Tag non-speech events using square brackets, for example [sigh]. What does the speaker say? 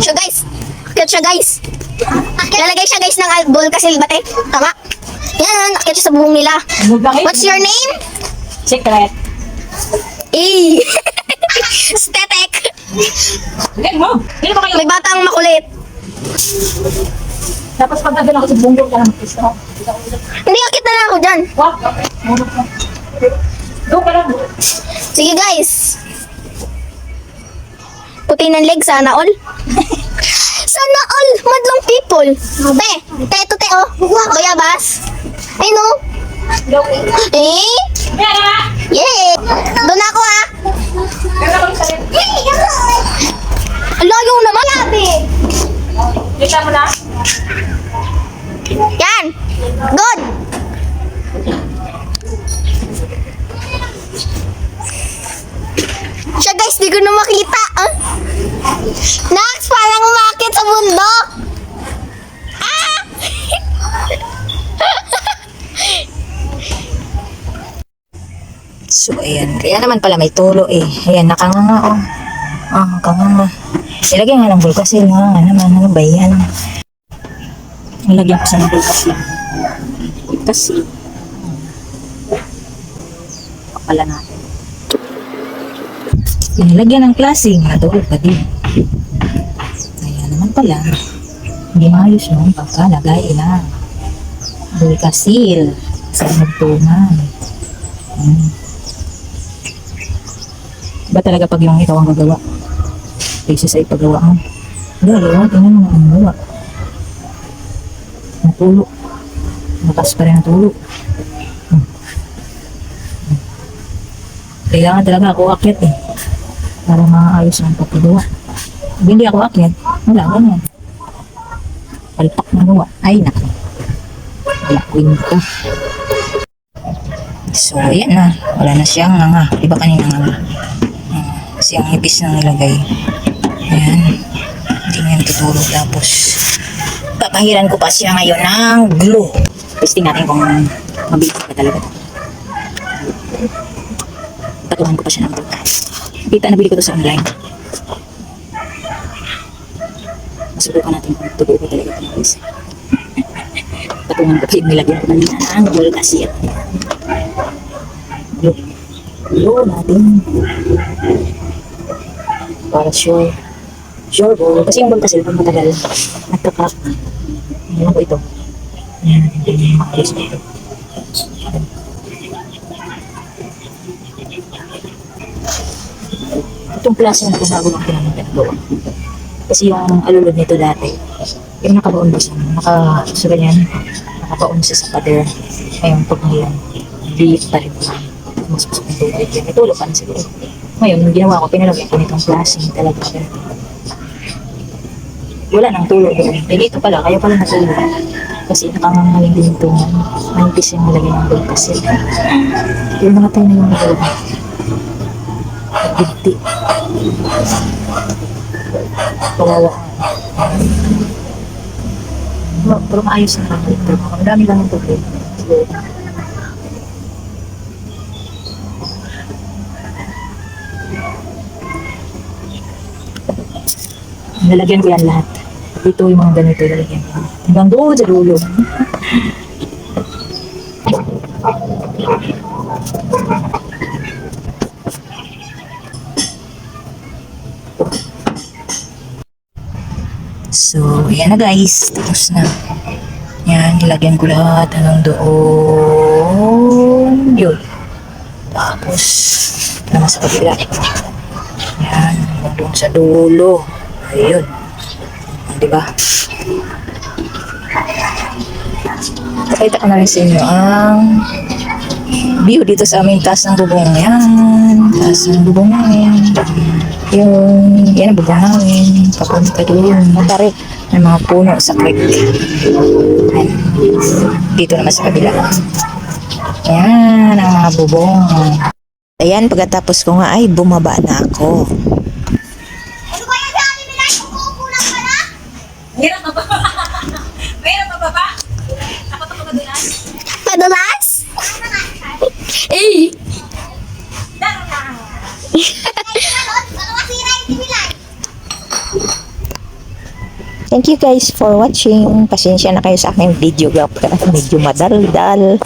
Siya guys. Akit siya guys. Lalagay siya guys ng albol kasi bate. Tama. Yan, akit siya sa buhong nila. What's your name? Secret. Eh. [laughs] Stetek. Hindi mo. Hindi mo kayo. May batang makulit. Tapos pag nandun ako sa bundok ka gusto ko. Hindi, akit na lang ako dyan. Ka. Doon ka lang. Sige guys. Puti ng leg, sana all. [laughs] sana all, madlang people. Te, te, ito te, oh. Bayabas. Ay no. Eh? Pera! Yeah. Doon ako ah. Layo naman ate. Kita mo na? Yan. Good. Siya guys, di ko na makita. Ah. Nax, parang umakit sa bundok. Ah! [laughs] So, ayan. Kaya naman pala may tulo eh. Ayan, nakanganga oh. Ah, nakanganga. Ilagay nga ng bulkasil nga nga naman. Ano ba yan? Ilagyan ko sa ng bulkasil. Kasi, pakala natin. Inilagyan ng klase daw pa din. Naman pala, hindi maayos yung pagkalagay na bulkasil sa nagtungan. Hmm. Ba talaga pag yung ikaw ang gagawa? Kaysa sa ipagawa mo. Gagawa. Tingnan mo ang gawa. Natulo. Makas pa rin ang. Hmm. Kailangan talaga ako akyat eh. Para maayos ang pagkagawa. Pag hindi ako akyat, wala ganyan. Palpak na gawa. Ay, naku. Wala kwinta. So, ayan na. Wala na siyang nga. Di ba kanina nga? Kasi ang ipis na nilagay. Ayan. Hindi na yan tutulog. Tapos, papahiran ko pa siya ngayon ng glue. Testing natin kung mabilis pa talaga. Patuhan ko pa siya ng glue. Kita, nabili ko to sa online. Masubukan natin kung tuloy ko talaga ito mabilis. Patungan ko yung nilagyan ko ng glue kasi. Glue. Glue natin para sure. Sure po. Kasi yung ball kasi pag matagal, nagka-crack. Ayan ko ito. Ayan, makayos na ito. Itong klase na bago lang pinamang pinagawa. Kasi yung alulod nito dati, yung nakabaon ba siya, naka, sa ganyan, nakabaon siya sa pader. Ngayon, pag ngayon, liit pa rin. Mas mas may tubig yan. May tulog pa na siguro. Ngayon, yung ginawa ko, pinalagyan ko nitong plasing talaga. Wala nang tulog doon. Eh, dito pala, kaya pala natulog. Kasi nakangangaling din ito. Manipis yung nilagay ng bulk kasi. Yung mga tayo na yung nilagay. Binti. Kawawa. Ma- Pero maayos na lang ito. Ang dami lang yung tubig. So, Lalagyan ko yan lahat. Ito yung mga ganito lalagyan ko. Hanggang doon sa dulo. So, yan na guys. Tapos na. Yan, nilagyan ko lahat hanggang doon. Yun. Tapos, naman sa kabila. Yan, hanggang doon sa dulo. Ayun. Di ba? Pakita ko na rin sa inyo ang view dito sa aming taas ng bubong. Yan. Taas ng bubong namin. Yung, yan ang bubong namin. Papunta doon. Matarik. May mga puno sa creek. Ayan. Dito naman sa kabila. Yan ang mga bubong. Ayan, pagkatapos ko nga ay bumaba na ako. Ano ba yung dami nila? Kukupo lang pala? Mahirap pa ba? Mahirap pa ba ba? Ako to pagadulas. Padulas? Eh. Daro na. Baka masira yung timilan. Thank you guys for watching. Pasensya na kayo sa aking video. Medyo madaldal.